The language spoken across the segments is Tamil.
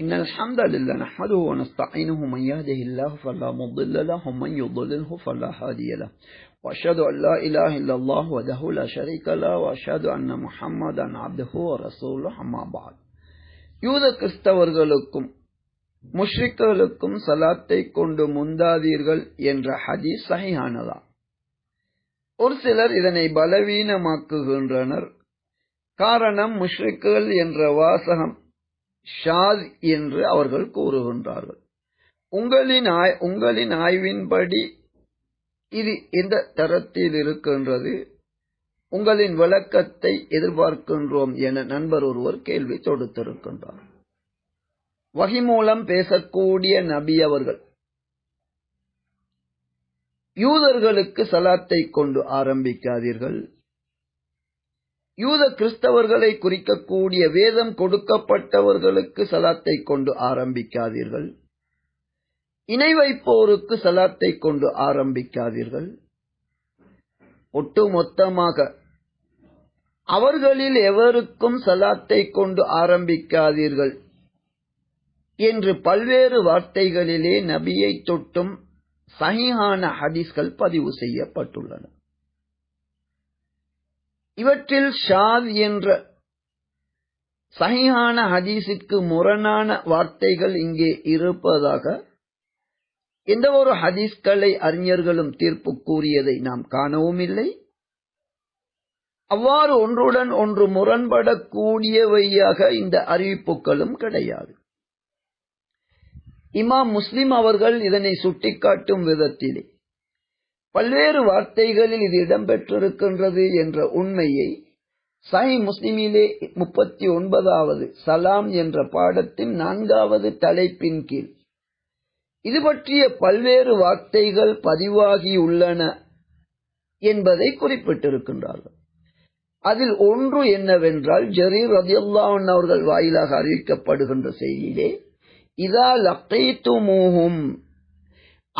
إن الحمد لله نحمده ونستعينه من يهده الله فلا مضل له ومن يضلله فلا هادي له. وأشهد أن لا إله إلا الله وحده لا شريك له وأشهد أن محمدا عبده ورسوله أما بعد. யூத கிறிஸ்தவர்களுக்கும் முஷ்ரிக்களுக்கும் சலாத்தை கொண்டு முந்தாதீர்கள் என்ற ஹதீஸ் சகையானதா ஒரு சிலர் இதனை பலவீனமாக்குகின்றனர். காரணம் முஷ்ரிக்குகள் ينرى واسهم ஷாத் என்று அவர்கள் கூறுகின்றார்கள். உங்களின் ஆய் உங்களின் ஆய்வின்படி இது எந்த தரத்தில் இருக்கின்றது? உங்களின் விளக்கத்தை எதிர்பார்க்கின்றோம் என நண்பர் ஒருவர் கேள்வி தொடுத்திருக்கின்றார். வகி மூலம் பேசக்கூடிய நபி அவர்கள். யூதர்களுக்கு சலாத்தை கொண்டு ஆரம்பிக்காதீர்கள். யூத கிறிஸ்தவர்களை குறிக்கக்கூடிய வேதம் கொடுக்கப்பட்டவர்களுக்கு சலாத்தை கொண்டு ஆரம்பிக்காதீர்கள். இணை வைப்போருக்கு சலாத்தை கொண்டு ஆரம்பிக்காதீர்கள். ஒட்டுமொத்தமாக அவர்களில் எவருக்கும் சலாத்தை கொண்டு ஆரம்பிக்காதீர்கள் என்று பல்வேறு வார்த்தைகளிலே நபியை தொட்டும் சகிஹான ஹதீஸ்கள் பதிவு செய்யப்பட்டுள்ளன. இவற்றில் ஷாத் என்ற சஹிஹான ஹதீஸுக்கு முரணான வார்த்தைகள் இங்கே இருப்பதாக எந்த ஒரு ஹதீஸ்களை அறிஞர்களும் தீர்ப்பு கூறியதை நாம் காணவும் இல்லை அவ்வாறு ஒன்றுடன் ஒன்று முரண்படக்கூடியவையாக இந்த அறிவிப்புகளும் கிடையாது. இமாம் முஸ்லிம் அவர்கள் இதனை சுட்டிக்காட்டும் விதத்திலே பல்வேறு வார்த்தைகளில் இது இடம்பெற்றிருக்கின்றது என்ற உண்மையை சஹி முஸ்லிமிலே முப்பத்தி ஒன்பதாவது சலாம் என்ற பாடத்தின் நான்காவது தலைப்பின் கீழ். இது பற்றிய பல்வேறு வார்த்தைகள் பதிவாகியுள்ளன என்பதை குறிப்பிட்டிருக்கின்றார்கள். அதில் ஒன்று என்னவென்றால் ஜரீர் ரதியுல்லான் அவர்கள் வாயிலாக அறிவிக்கப்படுகின்ற செய்தியிலே இதா லக்கைத்துமூஹும்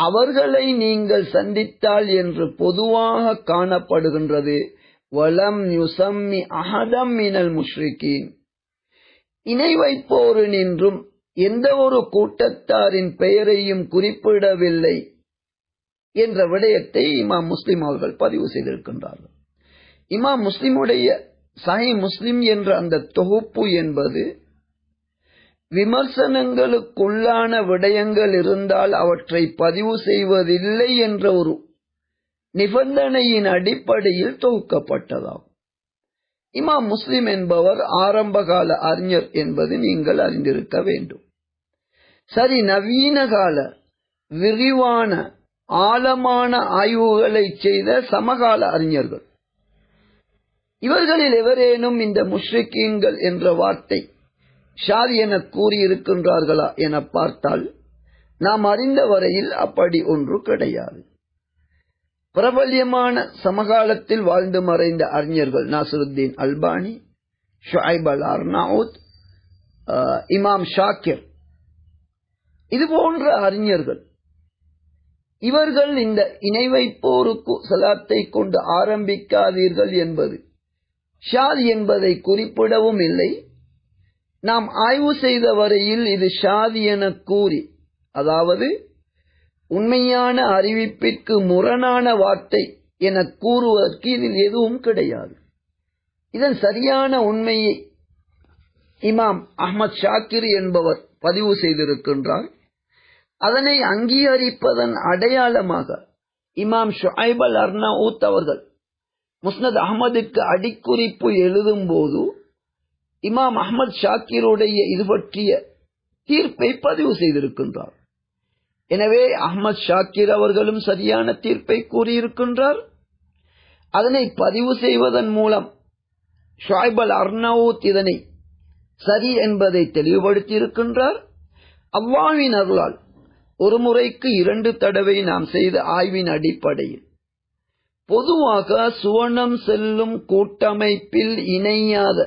அவர்களை நீங்கள் சந்தித்தால் என்று பொதுவாக காணப்படுகின்றது. வலம் யுசம்மி அகதம் மினல் முஷ்ரிகீன். இணை வைப்போரினின்றும் எந்த ஒரு கூட்டத்தாரின் பெயரையும் குறிப்பிடவில்லை என்ற விடயத்தை இமாம் முஸ்லிம் அவர்கள் பதிவு செய்திருக்கின்றார்கள். இமாம் முஸ்லிமுடைய சஹி முஸ்லிம் என்ற அந்த தொகுப்பு என்பது விமர்சனங்களுக்குள்ளான விடயங்கள் இருந்தால் அவற்றை பதிவு செய்வதில்லை என்ற ஒரு நிபந்தனையின் அடிப்படையில் தொகுக்கப்பட்டதாகும். இமாம் முஸ்லிம் என்பவர் ஆரம்பகால அறிஞர் என்பது நீங்கள் அறிந்திருக்க வேண்டும். சரி நவீன கால விரிவான ஆழமான ஆய்வுகளை செய்த சமகால அறிஞர்கள். இவர்களில் எவரேனும் இந்த முஷ்ரிக்கீன்கள் என்ற வார்த்தை ஷாதி என கூறியிருக்கின்றார்களா என பார்த்தால் நாம் அறிந்த வரையில் அப்படி ஒன்று கிடையாது. பிரபல்யமான சமகாலத்தில் வாழ்ந்து மறைந்த அறிஞர்கள் நாசருத்தீன் அல்பானி ஷுஐப் அல் அர்னாவுத் இமாம் ஷாக்கிர். இது போன்ற அறிஞர்கள் இவர்கள் இந்த இணை வைப்போருக்கு சலாத்தை கொண்டு ஆரம்பிக்காதீர்கள் என்பது ஷாத் என்பதை குறிப்பிடவும் இல்லை நாம் ஆய்வு செய்த வரையில் இது ஷாதி என கூறி அதாவது உண்மையான அறிவிப்பிற்கு முரணான வார்த்தை என கூறுவதற்கு இதில் எதுவும் கிடையாது. இதன் சரியான உண்மையை இமாம் அஹமத் ஷாக்கிர் என்பவர் பதிவு செய்திருக்கின்றார். அதனை அங்கீகரிப்பதன் அடையாளமாக இமாம் ஷுஐப் அல் அர்னாவுத் அவர்கள் முஸ்னத் அகமதுக்கு அடிக்குறிப்பு எழுதும் போது இமாம் அஹமத் ஷாக்கிருடைய இது பற்றிய தீர்ப்பை பதிவு செய்திருக்கின்றார். எனவே அஹமத் ஷாக்கிர் அவர்களும் சரியான தீர்ப்பை கூறியிருக்கின்றார். அதனை பதிவு செய்வதன் மூலம் ஷாய்பல் அர்னவுத் இதனை சரி என்பதை தெளிவுபடுத்தியிருக்கின்றார். அவ்வாவின் அருளால் ஒரு முறைக்கு இரண்டு தடவை நாம் செய்த ஆய்வின் அடிப்படையில் பொதுவாக சுவனம் செல்லும் கூட்டமைப்பில் இணையாத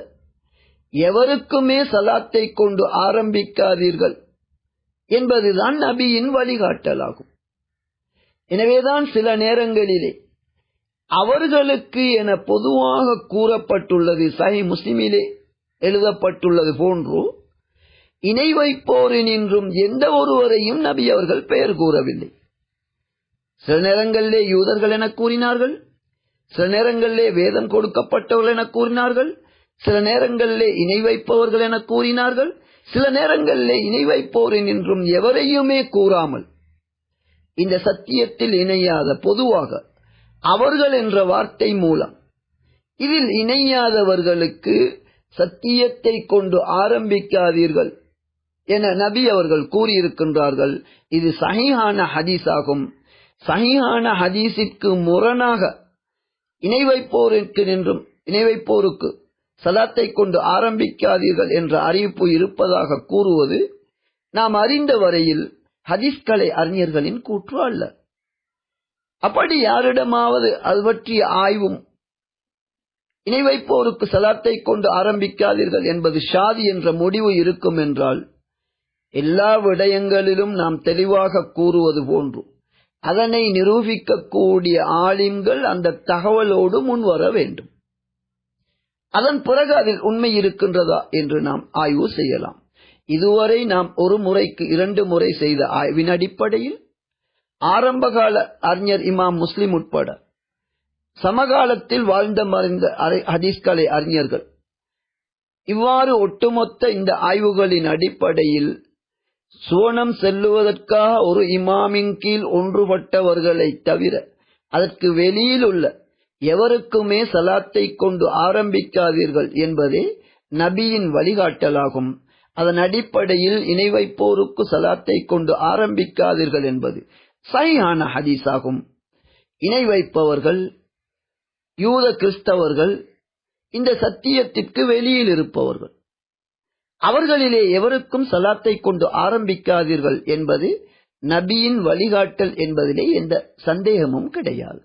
எவருக்குமே சலாத்தை கொண்டு ஆரம்பிக்காதீர்கள் என்பதுதான் நபியின் வழிகாட்டலாகும். எனவேதான் சில நேரங்களிலே அவர்களுக்கு என பொதுவாக கூறப்பட்டுள்ளது சஹி முஸ்லிமிலே எழுதப்பட்டுள்ளது போன்று இணை வைப்போரினின்றும் எந்த ஒருவரையும் நபி அவர்கள் பெயர் கூறவில்லை. சில நேரங்களிலே யூதர்கள் என கூறினார்கள் சில நேரங்களிலே வேதம் கொடுக்கப்பட்டவர்கள் என கூறினார்கள் சில நேரங்களிலே இணை வைப்பவர்கள் என கூறினார்கள். சில நேரங்களிலே இணை வைப்போரின் என்றும் எவரையுமே கூறாமல். இந்த சத்தியத்தில் இணையாத பொதுவாக அவர்கள் என்ற வார்த்தை மூலம் இதில் இணையாதவர்களுக்கு சத்தியத்தை கொண்டு ஆரம்பிக்காதீர்கள் என நபி அவர்கள் கூறியிருக்கின்றார்கள். இது சஹிஹான ஹதீஸ் ஆகும் சஹிஹான ஹதீஸிற்கு முரணாக இணை வைப்போருக்கு நின்றும் இணை வைப்போருக்கு சலாத்தை கொண்டு ஆரம்பிக்காதீர்கள் என்ற அறிவிப்பு இருப்பதாக கூறுவது நாம் அறிந்த வரையில் ஹதீஸ்கலை அறிஞர்களின் கூற்று அல்ல. அப்படி யாரிடமாவது அது பற்றிய ஆய்வும் இணை வைப்போருக்கு சலாத்தை கொண்டு ஆரம்பிக்காதீர்கள் என்பது ஷாதி என்ற முடிவு இருக்கும் என்றால் எல்லா விடயங்களிலும் நாம் தெளிவாக கூறுவது போன்று அதனை நிரூபிக்கக்கூடிய ஆலிம்கள் அந்த தகவலோடு முன்வர வேண்டும். அதன் பிறகு அதில் உண்மை இருக்கின்றதா என்று நாம் ஆய்வு செய்யலாம். இதுவரை நாம் ஒரு முறைக்கு இரண்டு முறை செய்த ஆய்வின் அடிப்படையில் ஆரம்பகால அறிஞர் இமாம் முஸ்லிம் உட்பட சமகாலத்தில் வாழ்ந்த மறைந்த ஹதீஸ்கலை அறிஞர்கள். இவ்வாறு ஒட்டுமொத்த இந்த ஆய்வுகளின் அடிப்படையில் சுவனம் செல்லுவதற்காக ஒரு இமாமின் கீழ் ஒன்றுபட்டவர்களை தவிர அதற்கு வெளியில் உள்ள எவருக்குமே சலாத்தை கொண்டு ஆரம்பிக்காதீர்கள் என்பதே நபியின் வழிகாட்டலாகும். அதன் அடிப்படையில் இணை வைப்போருக்கு சலாத்தை கொண்டு ஆரம்பிக்காதீர்கள் என்பது சரியான ஹதீஸாகும். இணை வைப்பவர்கள் யூத கிறிஸ்தவர்கள் இந்த சத்தியத்திற்கு வெளியில் இருப்பவர்கள். அவர்களிலே எவருக்கும் சலாத்தை கொண்டு ஆரம்பிக்காதீர்கள் என்பது நபியின் வழிகாட்டல் என்பதிலே எந்த சந்தேகமும் கிடையாது.